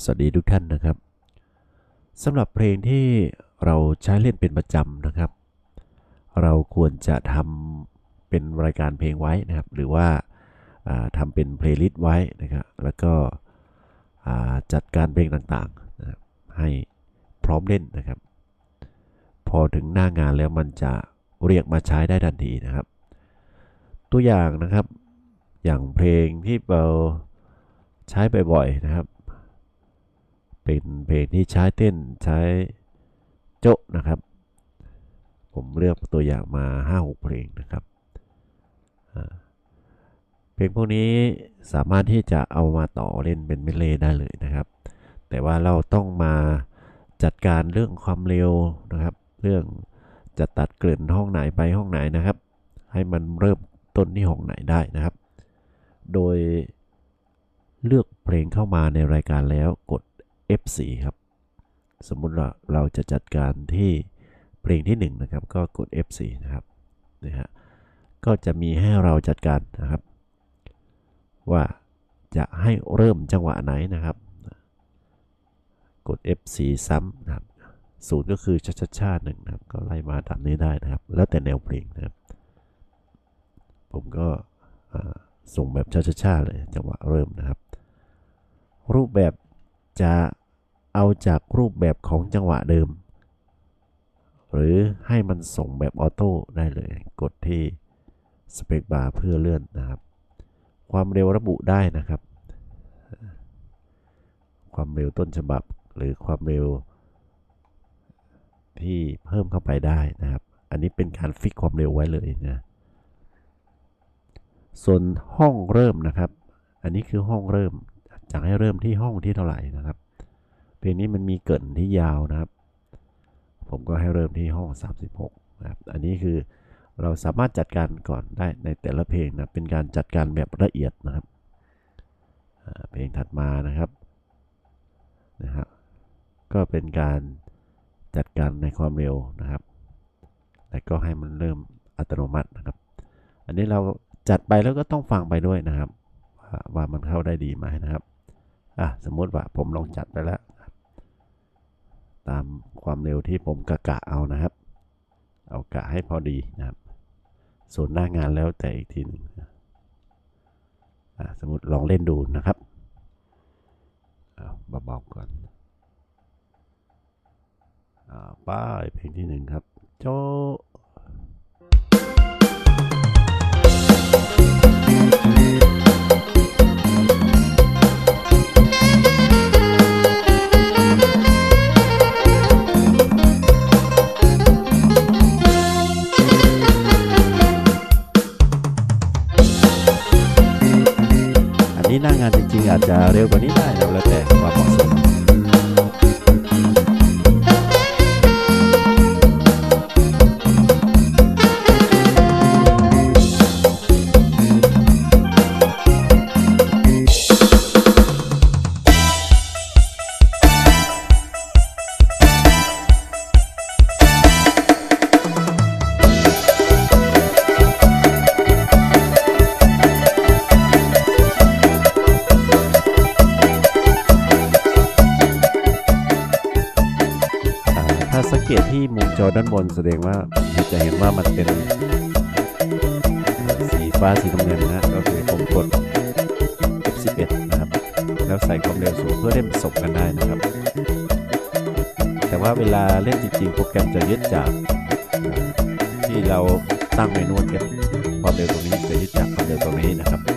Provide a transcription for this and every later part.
สวัสดีทุกท่านนะครับสำหรับเพลงที่เราใช้เล่นเป็นประจำนะครับ เราควรจะทำเป็นรายการเพลงไว้นะครับ หรือว่าาทำเป็นเพลย์ลิสต์ไว้นะครับ แล้วก็จัดการเพลงต่างๆนะให้พร้อมเล่นนะครับ พอถึงหน้างานแล้วมันจะเรียกมาใช้ได้ทันทีนะครับ ตัวอย่างนะครับอย่างเพลงที่เราใช้บ่อยๆนะครับ เป็นเพลงที่ใช้เต้นใช้โจ๊ะนะครับ ผมเลือกตัวอย่างมา 5-6 เพลงนะครับเพลงพวกนี้สามารถที่จะเอามาต่อเล่นเป็นเมเลได้เลยนะครับ แต่ว่าเราต้องมาจัดการเรื่องความเร็วนะครับ เรื่องจะตัดเกลื่อนห้องไหนไปห้องไหนนะครับ ให้มันเริ่มต้นที่ห้องไหนได้นะครับ โดยเลือกเพลงเข้ามาในรายการแล้วกด F4 ครับ สมมุติเราเราจะจัดการที่เพลงที่1นะครับ ก็กด F4 นะครับนะฮะก็จะมีให้เราจัดการนะครับ ว่าจะให้เริ่มจังหวะไหนนะครับ กด F4 ซ้ำนะครับศูนย์ก็คือชาชาชาหนึ่งนะครับ ก็ไล่มาตามนี้ได้นะครับ แล้วแต่แนวเพลงนะครับ ผมก็ส่งแบบชาชาชาเลยจังหวะเริ่มนะครับ รูปแบบจะ เอาจากรูปแบบของจังหวะเดิม หรือให้มันส่งแบบออโต้ได้เลย กดที่สเปคบาร์เพื่อเลื่อนนะครับ ความเร็วระบุได้นะครับ ความเร็วต้นฉบับหรือความเร็ว ที่เพิ่มเข้าไปได้นะครับ อันนี้เป็นการฟิกความเร็วไว้เลยนะ ส่วนห้องเริ่มนะครับ อันนี้คือห้องเริ่มจะให้เริ่มที่ห้องที่เท่าไหร่นะครับ เพลงนี้มันมีเกินที่ยาวนะครับ ผมก็ให้เริ่มที่ห้อง 36นะครับ อันนี้คือเราสามารถจัดการก่อนได้ในแต่ละเพลงนะเป็นการจัดการแบบละเอียดนะครับ เพลงถัดมานะครับนะครับ ก็เป็นการจัดการในความเร็วนะครับ แล้วก็ให้มันเริ่มอัตโนมัตินะครับ อันนี้เราจัดไปแล้วก็ต้องฟังไปด้วยนะครับ ว่ามันเข้าได้ดีไหมนะครับอะสมมติว่าผมลองจัดไปแล้ว ตามความเร็วที่ผมกะกะเอานะครับ เอากะให้พอดีนะครับ ส่วนหน้างานแล้วแต่อีกทีหนึ่งสมมติลองเล่นดูนะครับเอาเบาๆก่อนอป้ายเพลงที่หนึ่งครับโจ อด้านบนแสดงว่าจะเห็นว่ามันเป็นสีฟ้าสีน้ำเงินนะก็คือผมกด F11 นะครับ แล้วใส่ความเร็วสูงเพื่อเล่นสมกันได้นะครับ แต่ว่าเวลาเล่นจริงๆ โปรแกรมจะยึดจาก ที่เราตั้งเมนูเก็บความเร็วตรงนี้จะยึดจากความเร็วตรงนี้นะครับ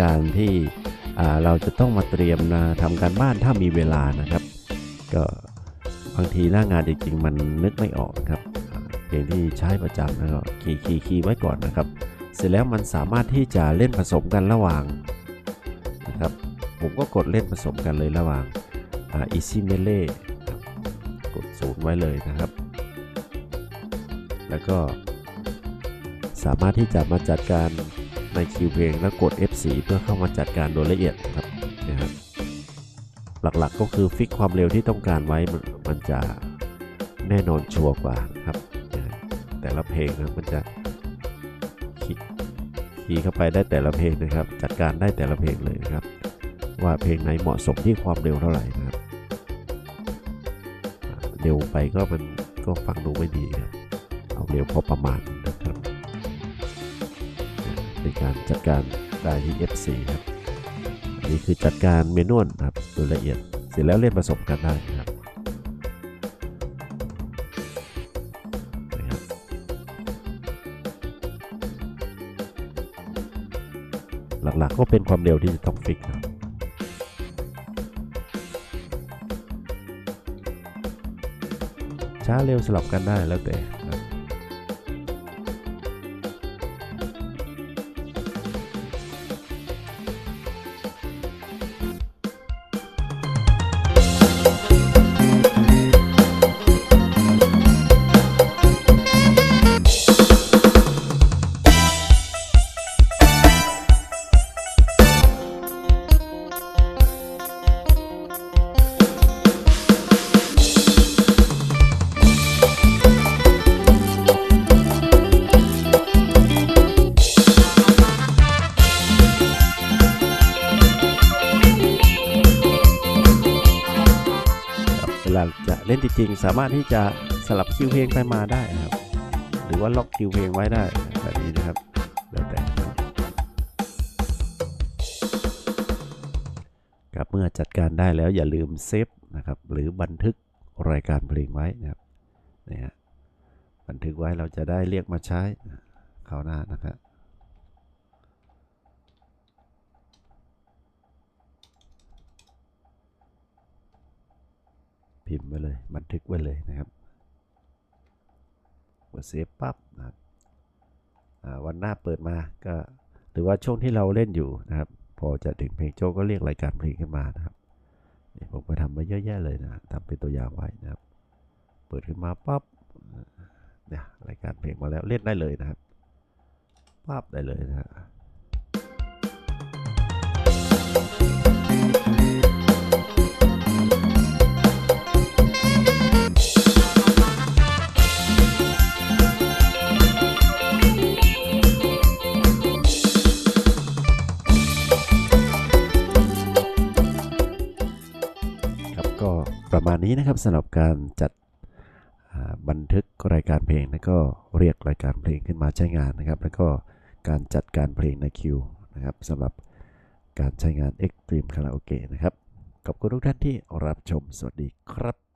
การที่เราจะต้องมาเตรียมนะทำการบ้านถ้ามีเวลานะครับ ก็บางทีหน้างานจริงๆ มันนึกไม่ออกครับเพลงที่ใช้ประจำนะก็คีย์คีย์คีย์ไว้ก่อนนะครับ เสร็จแล้วมันสามารถที่จะเล่นผสมกันระหว่างนะครับ ผมก็กดเล่นผสมกันเลยระหว่างอ่า easy melee ครับกดศูนย์ไว้เลยนะครับ แล้วก็สามารถที่จะมาจัดการ ในคิวเพลงแล้วกด F4 เพื่อเข้ามาจัดการโดยละเอียดนะครับนะครับ หลักๆก็คือฟิกความเร็วที่ต้องการไว้มันมันจะแน่นอนชัวร์กว่าครับนะแต่ละเพลงนะมันจะคีย์เข้าไปได้แต่ละเพลงนะครับ จัดการได้แต่ละเพลงเลยนะครับ ว่าเพลงไหนเหมาะสมที่ความเร็วเท่าไหร่นะครับเร็วไปก็มันก็ฟังดูไม่ดีครับเอาเร็วพอประมาณ ในการจัดการได้ที่ F4 ครับอันนี้คือจัดการเมนูนครับโดยละเอียดเสร็จแล้วเล่นผสมกันได้ครับหลักๆก็เป็นความเร็วที่จะต้องฟิกครับช้าเร็วสลับกันได้แล้วแต่ จะเล่จริงสามารถที่จะสลับคิวเพลงไปมาได้ครับ หรือว่าล็อกคิวเพลงไว้ได้แบบนี้นะครับแล้วแต่ครับเมื่อจัดการได้แล้วอย่าลืมเซฟนะครับหรือบันทึกรายการเพลงไว้นะครับนี่ฮะบันทึกไว้เราจะได้เรียกมาใช้คราวหน้านะครับ พิมพ์ไว้เลย บันทึกไว้เลยนะครับกดเซฟปั๊บนะครับวันหน้าเปิดมาก็หรือว่าช่วงที่เราเล่นอยู่นะครับ พอจะถึงเพลงโจ้ก็เรียกรายการเพลงขึ้นมานะครับผมก็ทำมาเยอะแยะเลยนะทำเป็นตัวอย่างไว้นะครับ เปิดขึ้นมาปั๊บเนี่ยรายการเพลงมาแล้วเล่นได้เลยนะครับปั๊บได้เลยนะ นี้นะครับสำหรับการจัดบันทึกรายการเพลงแล้วก็เรียกรายการเพลงขึ้นมาใช้งานนะครับ แล้วก็การจัดการเพลงในคิวนะครับสำหรับการใช้งาน Extreme Karaoke นะครับ ขอบคุณทุกท่านที่รับชม สวัสดีครับ